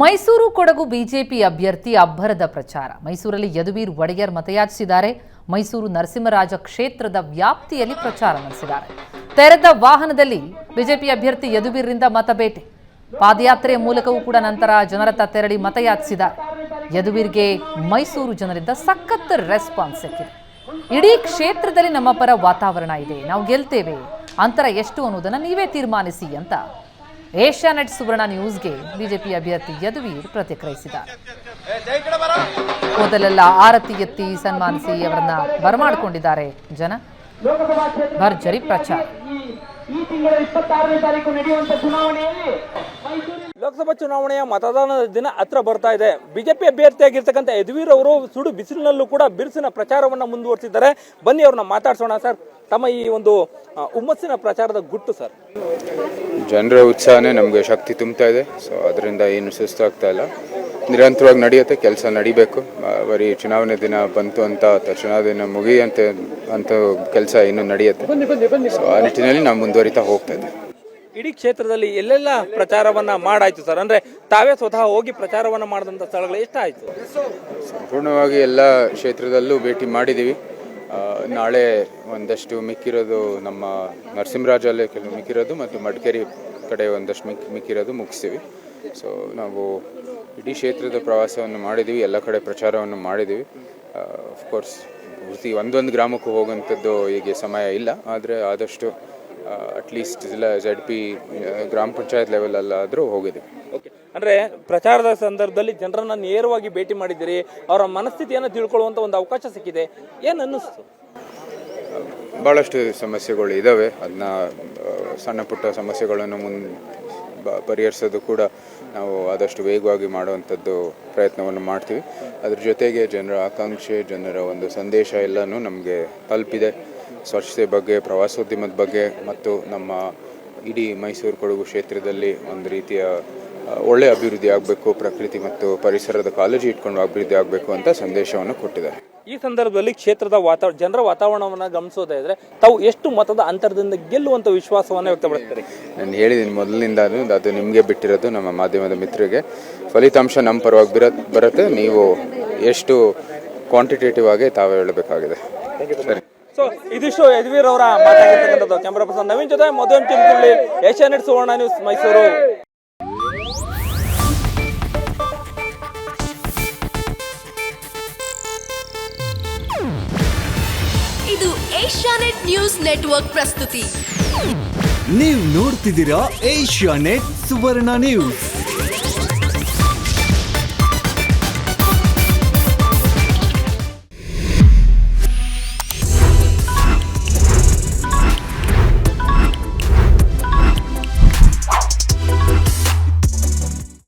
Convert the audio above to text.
Mysuru Kodagu BJP ಅಭ್ಯರ್ಥಿ ಅಬ್ಬರದ ಪ್ರಚಾರ. ಮೈಸೂರಲ್ಲಿ ಯದುವೀರ್ ಒಡೆಯರ್ ಮತಯಾಚಿಸಿದ್ದಾರೆ. ಮೈಸೂರು ನರಸಿಂಹರಾಜ ಕ್ಷೇತ್ರದ ವ್ಯಾಪ್ತಿಯಲ್ಲಿ ಪ್ರಚಾರ ನಡೆಸಿದ್ದಾರೆ. ತೆರೆದ ವಾಹನದಲ್ಲಿ ಬಿಜೆಪಿ ಅಭ್ಯರ್ಥಿ ಯದುವೀರ್ರಿಂದ ಮತಬೇಟೆ. ಪಾದಯಾತ್ರೆಯ ಮೂಲಕವೂ ಕೂಡ ನಂತರ ಜನರತ್ತ ತೆರಳಿ ಮತಯಾಚಿಸಿದ್ದಾರೆ. ಯದುವೀರ್ಗೆ ಮೈಸೂರು ಜನರಿಂದ ಸಖತ್ ರೆಸ್ಪಾನ್ಸ್ ಸಿಕ್ಕಿದೆ. ಇಡೀ ಕ್ಷೇತ್ರದಲ್ಲಿ ನಮ್ಮ ಪರ ವಾತಾವರಣ ಇದೆ. ನಾವು ಗೆಲ್ತೇವೆ. ಅಂತರ ಎಷ್ಟು ಅನ್ನೋದನ್ನು ನೀವೇ ತೀರ್ಮಾನಿಸಿ ಅಂತ ಏಷ್ಯಾನೆಟ್ ಸುವರ್ಣ ನ್ಯೂಸ್ಗೆ ಬಿಜೆಪಿ ಅಭ್ಯರ್ಥಿ ಯದುವೀರ್ ಪ್ರತಿಕ್ರಿಯಿಸಿದ ಮೊದಲೆಲ್ಲ ಆರತಿ ಎತ್ತಿ ಸನ್ಮಾನಿಸಿ ಅವರನ್ನ ಬರಮಾಡಿಕೊಂಡಿದ್ದಾರೆ ಜನ. ಭರ್ಜರಿ ಪ್ರಚಾರ. ಈ ತಿಂಗಳ ಇಪ್ಪತ್ತಾರನೇ ತಾರೀಕು ನಡೆಯುವಂತ ಚುನಾವಣೆಯಲ್ಲಿ ಲೋಕಸಭಾ ಚುನಾವಣೆಯ ಮತದಾನದ ದಿನ ಹತ್ರ ಬರ್ತಾ ಇದೆ. ಬಿಜೆಪಿ ಅಭ್ಯರ್ಥಿಯಾಗಿರ್ತಕ್ಕಂಥ ಯದುವೀರ್ ಅವರು ಸುಡು ಬಿಸಿಲಿನಲ್ಲೂ ಕೂಡ ಬಿರುಸಿನ ಪ್ರಚಾರವನ್ನ ಮುಂದುವರಿಸಿದ್ದಾರೆ. ಬನ್ನಿ ಅವ್ರನ್ನ ಮಾತಾಡ್ಸೋಣ ಸರ್. ತಮ್ಮ ಈ ಒಂದು ಹುಮ್ಮಸ್ಸಿನ ಪ್ರಚಾರದ ಗುಟ್ಟು ಸರ್. ಜನರ ಉತ್ಸಾಹನೇ ನಮಗೆ ಶಕ್ತಿ ತುಂಬ್ತಾ ಇದೆ. ಸೊ ಅದರಿಂದ ಏನು ಸುಸ್ತಾಗ್ತಾ ಇಲ್ಲ. ನಿರಂತರವಾಗಿ ನಡೆಯುತ್ತೆ, ಕೆಲಸ ನಡಿಬೇಕು. ಬರೀ ಚುನಾವಣೆ ದಿನ ಬಂತು ಅಂತ ಚುನಾವಣೆ ದಿನ ಮುಗಿಯಂತೆ ಅಂತ ಕೆಲಸ ಇನ್ನೂ ನಡೆಯುತ್ತೆ. ಸೊ ಆ ನಿಟ್ಟಿನಲ್ಲಿ ನಾವು ಮುಂದುವರಿತಾ ಹೋಗ್ತಾ ಇದ್ದೀವಿ. ಇಡೀ ಕ್ಷೇತ್ರದಲ್ಲಿ ಎಲ್ಲೆಲ್ಲ ಪ್ರಚಾರವನ್ನ ಮಾಡಾಯ್ತು ಸರ್? ಅಂದ್ರೆ ತಾವೇ ಸ್ವತಃ ಹೋಗಿ ಪ್ರಚಾರವನ್ನ ಮಾಡಿದಂತ ಸ್ಥಳಗಳು ಎಷ್ಟಾಯ್ತು? ಸಂಪೂರ್ಣವಾಗಿ ಎಲ್ಲ ಕ್ಷೇತ್ರದಲ್ಲೂ ಭೇಟಿ ಮಾಡಿದ್ದೀವಿ ನಾಳೆ ಒಂದಷ್ಟು ಮಿಕ್ಕಿರೋದು ನಮ್ಮ ನರಸಿಂಹರಾಜಲ್ಲೇ ಕೆಲವು ಮಿಕ್ಕಿರೋದು ಮತ್ತು ಮಡಿಕೇರಿ ಕಡೆ ಒಂದಷ್ಟು ಮಿಕ್, ಮಿಕ್ಕಿರೋದು ಮುಗಿಸ್ತೀವಿ. ಸೊ ನಾವು ಇಡೀ ಕ್ಷೇತ್ರದ ಪ್ರವಾಸವನ್ನು ಮಾಡಿದ್ದೀವಿ ಎಲ್ಲ ಕಡೆ ಪ್ರಚಾರವನ್ನು ಮಾಡಿದ್ದೀವಿ ಅಫ್ಕೋರ್ಸ್ ಪ್ರತಿ ಒಂದೊಂದು ಗ್ರಾಮಕ್ಕೂ ಹೋಗುವಂಥದ್ದು ಈಗ ಸಮಯ ಇಲ್ಲ. ಆದರೆ ಆದಷ್ಟು ಅಟ್ಲೀಸ್ಟ್ ಜಿಲ್ಲಾ ಜೆಡ್ ಪಿ ಗ್ರಾಮ ಪಂಚಾಯತ್ ಲೆವೆಲಲ್ಲಾದರೂ ಹೋಗಿದ್ದೀವಿ ಓಕೆ ಅಂದ್ರೆ ಪ್ರಚಾರದ ಸಂದರ್ಭದಲ್ಲಿ ಜನರನ್ನು ನೇರವಾಗಿ ಭೇಟಿ ಮಾಡಿದ್ದೀರಿ ಅವರ ಮನಸ್ಥಿತಿಯನ್ನು ತಿಳ್ಕೊಳ್ಳುವಂಥ ಒಂದು ಅವಕಾಶ ಸಿಕ್ಕಿದೆ. ಏನ್ ಅನ್ನಿಸ್ತು? ಭಾಳಷ್ಟು ಸಮಸ್ಯೆಗಳು ಇದ್ದಾವೆ ಅದನ್ನ ಸಣ್ಣ ಪುಟ್ಟ ಸಮಸ್ಯೆಗಳನ್ನು ಮುನ್ ಪರಿಹರಿಸೋದು ಕೂಡ ನಾವು ಆದಷ್ಟು ವೇಗವಾಗಿ ಮಾಡುವಂಥದ್ದು ಪ್ರಯತ್ನವನ್ನು ಮಾಡ್ತೀವಿ. ಅದ್ರ ಜೊತೆಗೆ ಜನರ ಆಕಾಂಕ್ಷೆ ಜನರ ಒಂದು ಸಂದೇಶ ಎಲ್ಲನೂ ನಮಗೆ ತಲುಪಿದೆ. ಸ್ವಚ್ಛತೆ ಬಗ್ಗೆ ಪ್ರವಾಸೋದ್ಯಮದ ಬಗ್ಗೆ ಮತ್ತು ನಮ್ಮ ಇಡೀ ಮೈಸೂರು ಕೊಡಗು ಕ್ಷೇತ್ರದಲ್ಲಿ ಒಂದು ರೀತಿಯ ಒಳ್ಳೆಯ ಅಭಿವೃದ್ಧಿ ಆಗಬೇಕು ಪ್ರಕೃತಿ ಮತ್ತು ಪರಿಸರದ ಕಾಳಜಿ ಇಟ್ಕೊಂಡು ಅಭಿವೃದ್ಧಿ ಆಗಬೇಕು ಅಂತ ಸಂದೇಶವನ್ನು ಕೊಟ್ಟಿದ್ದಾರೆ. ಈ ಸಂದರ್ಭದಲ್ಲಿ ಕ್ಷೇತ್ರದ ವಾತಾವರಣ ಜನರ ವಾತಾವರಣವನ್ನ ಗಮನಿಸೋದಾದರೆ ತಾವು ಎಷ್ಟು ಮತದ ಅಂತರದಿಂದ ಗೆಲ್ಲುವಂಥ ವಿಶ್ವಾಸವನ್ನು ವ್ಯಕ್ತಪಡಿಸ್ತಾರೆ? ನಾನು ಹೇಳಿದ್ದೀನಿ ಮೊದಲಿನಿಂದ ಅದು ನಿಮಗೆ ಬಿಟ್ಟಿರೋದು ನಮ್ಮ ಮಾಧ್ಯಮದ ಮಿತ್ರರಿಗೆ. ಫಲಿತಾಂಶ ನಮ್ಮ ಪರವಾಗಿ ಬಿರ ಬರುತ್ತೆ. ನೀವು ಎಷ್ಟು ಕ್ವಾಂಟಿಟೇಟಿವ್ ಆಗಿ ತಾವೇ ಹೇಳಬೇಕಾಗಿದೆ. ಸರಿ. ಸೊ ಇದಿಷ್ಟು ಯದುವೀರ್ ಅವರ ಮಾತಾಗಿರ್ತಕ್ಕಂಥದ್ದು ಕ್ಯಾಮರಾ ಪರ್ಸನ್ ನವೀನ್ ಜೊತೆ ಮಧುವನ್ ಚಿಂತುಳ್ಳಿ ಏಷ್ಯಾನೆಟ್ ಸುವರ್ಣ ನ್ಯೂಸ್ ಮೈಸೂರು. ಇದು ಏಷ್ಯಾನೆಟ್ ನ್ಯೂಸ್ ನೆಟ್ವರ್ಕ್ ಪ್ರಸ್ತುತಿ. ನೀವು ನೋಡ್ತಿದ್ದೀರಾ ಏಷ್ಯಾ ನೆಟ್ ಸುವರ್ಣ ನ್ಯೂಸ್.